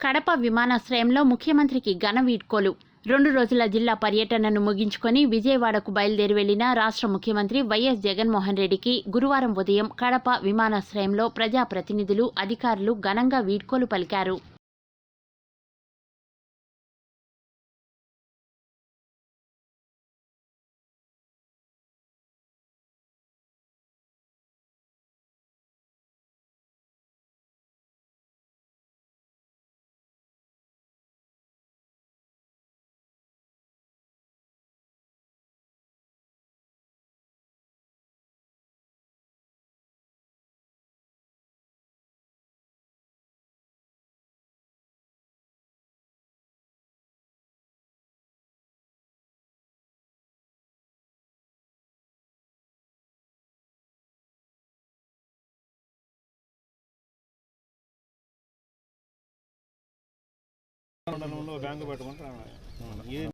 కడప విమానాశ్రయంలో ముఖ్యమంత్రికి ఘన వీడ్కోలు. రెండు రోజుల జిల్లా పర్యటనను ముగించుకొని విజయవాడకు బయలుదేరి వెళ్ళిన రాష్ట్ర ముఖ్యమంత్రి వైఎస్ జగన్మోహన్ రెడ్డికి గురువారం ఉదయం కడప విమానాశ్రయంలో ప్రజాప్రతినిధులు అధికారులు ఘనంగా వీడ్కోలు పలికారు. బ్యాంకు పెట్టమంటే